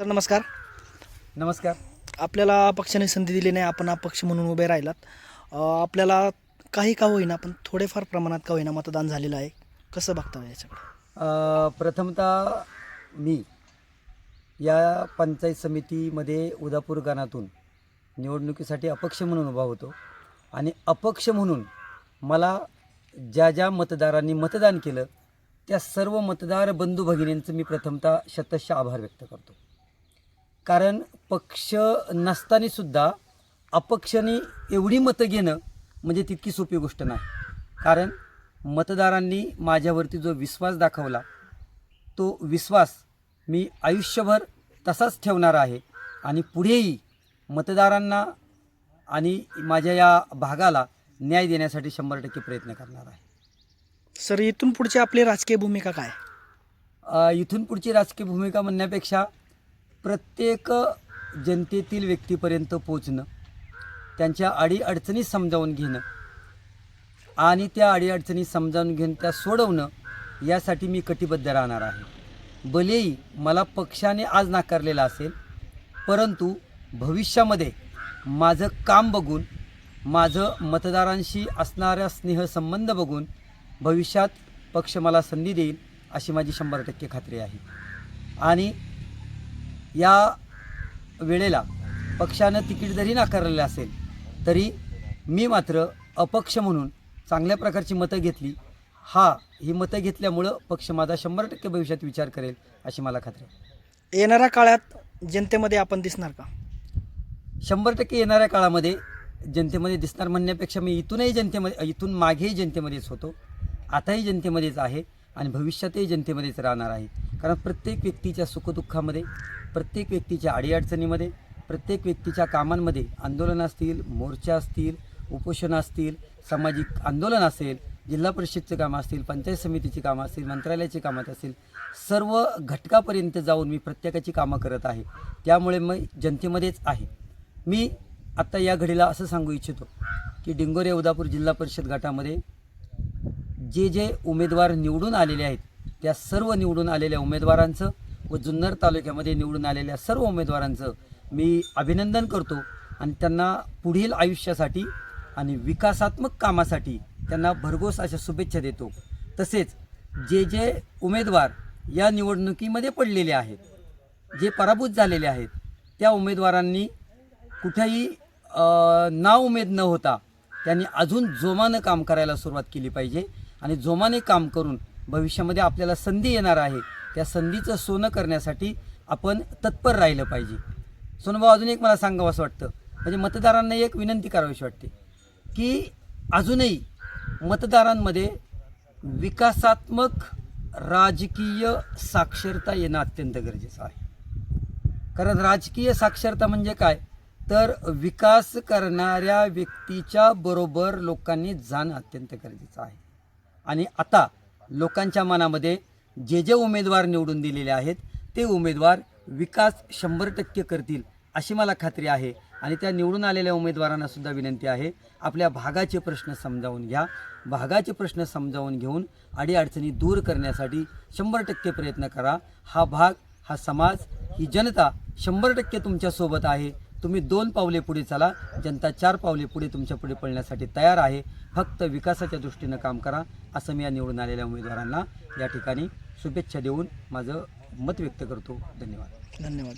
तर नमस्कार. नमस्कार. आपल्याला पक्षाने संधी दिली नाही आपण अपक्ष म्हणून उभे राहिलात. आपल्याला काही का होईना पण थोडेफार प्रमाणात का होईना मतदान झालेलं आहे. कसं बघता याच्याकडे? अ, प्रथमतः मी या पंचायत समितीमध्ये उदापूर गाणातून निवडणुकीसाठी अपक्ष म्हणून उभा होतो. आणि अपक्ष म्हणून मला ज्या ज्या मतदारांनी मतदान केलं त्या सर्व मतदार बंधू भगिनींचं मी प्रथमतः शतश आभार व्यक्त करतो. कारण पक्ष नसताना सुद्धा अपक्षाने एवढी मतं घेणं म्हणजे तितकी सोपी गोष्ट नाही. कारण मतदारांनी माझ्यावरती जो विश्वास दाखवला तो विश्वास मी आयुष्यभर तसाच ठेवणार आहे आणि पुढेही मतदारांना आणि माझ्या या भागाला न्याय देण्यासाठी शंभर टक्के प्रयत्न करणार आहे. सर इथून पुढची आपली राजकीय भूमिका काय? इथून पुढची राजकीय भूमिका म्हणण्यापेक्षा प्रत्येक जनतेतील व्यक्तीपर्यंत पोचणं त्यांच्या अडीअडचणी समजावून घेणं आणि त्या अडीअडचणी समजावून घेऊन त्या सोडवणं यासाठी मी कटिबद्ध राहणार आहे. भलेही मला पक्षाने आज नाकारलेला असेल परंतु भविष्यामध्ये माझं काम बघून माझं मतदारांशी असणारा स्नेहसंबंध बघून भविष्यात पक्ष मला संधी देईल अशी माझी शंभर टक्के खात्री आहे. आणि या वेळेला पक्षानं तिकीट जरी नाकारलेलं असेल तरी मी मात्र अपक्ष म्हणून चांगल्या प्रकारची मतं घेतली. हा ही मतं घेतल्यामुळं पक्ष माझा शंभर टक्के भविष्यात विचार करेल अशी मला खात्री आहे. येणाऱ्या काळात जनतेमध्ये आपण दिसणार का? शंभर टक्के येणाऱ्या काळामध्ये जनतेमध्ये दिसणार म्हणण्यापेक्षा मी इथूनही जनतेमध्ये इथून मागेही जनतेमध्येच होतो. आताही जनतेमध्येच आहे आणि भविष्यातही जनतेमध्येच राहणार आहे. कारण प्रत्येक व्यक्तीच्या सुखदुःखामध्ये प्रत्येक व्यक्तीच्या अडीअडचणीमध्ये प्रत्येक व्यक्तीच्या कामांमध्ये आंदोलन असतील मोर्चा असतील उपोषण असतील सामाजिक आंदोलन असेल जिल्हा परिषदचे कामं असतील पंचायत समितीची कामं असतील मंत्रालयाची कामात असतील सर्व घटकापर्यंत जाऊन मी प्रत्येकाची कामं करत आहे. त्यामुळे मी जनतेमध्येच आहे. मी आत्ता या घडीला असं सांगू इच्छितो की डिंगोरे उदापूर जिल्हा परिषद गटामध्ये जे जे उमेदवार निवडून आलेले आहेत त्या सर्व निवडून आलेल्या उमेदवारांचं व जुन्नर तालुक्यामध्ये निवडून आलेल्या सर्व उमेदवारांचं मी अभिनंदन करतो आणि त्यांना पुढील आयुष्यासाठी आणि विकासात्मक कामासाठी त्यांना भरघोस अशा शुभेच्छा देतो. तसेच जे जे उमेदवार या निवडणुकीमध्ये पडलेले आहेत जे पराभूत झालेले आहेत त्या उमेदवारांनी कुठेही अ, नाउमेद न होता त्यांनी अजून जोमानं काम करायला सुरुवात केली पाहिजे आणि जोमाने काम करून भविष्यामध्ये आपल्याला संधी येणार आहे. त्या संधीचं सोनं करण्यासाठी आपण तत्पर राहिलं पाहिजे. सोनभाऊ अजून एक मला सांगावं असं वाटतं. म्हणजे मतदारांना एक विनंती करावीशी वाटते की अजूनही मतदारांमध्ये विकासात्मक राजकीय साक्षरता येणं अत्यंत गरजेचं आहे. कारण राजकीय साक्षरता म्हणजे काय? तर विकास करणाऱ्या व्यक्तीच्या बरोबर लोकांनी जाणं अत्यंत गरजेचं आहे. आणि आता लोकांच्या मनामध्ये जे जे उमेदवार निवडून दिलेले आहेत ते उमेदवार विकास शंभर टक्के करतील अशी मला खात्री आहे. आणि त्या निवडून आलेल्या उमेदवारांना सुद्धा विनंती आहे आपल्या भागाचे प्रश्न समजावून घ्या. भागाचे प्रश्न समजावून घेऊन अडीअडचणी दूर करण्यासाठी शंभर टक्के प्रयत्न करा. हा भाग हा समाज ही जनता शंभर टक्के तुमच्यासोबत आहे. तुम्ही दोन पावले पुढे चला. जनता चार पावले पुढे तुमच्यापुढे पळण्यासाठी तयार आहे. फक्त विकासाच्या दृष्टीनं काम करा असं मी या निवडून आलेल्या उमेदवारांना या ठिकाणी शुभेच्छा देऊन माझं मत व्यक्त करतो. धन्यवाद. धन्यवाद.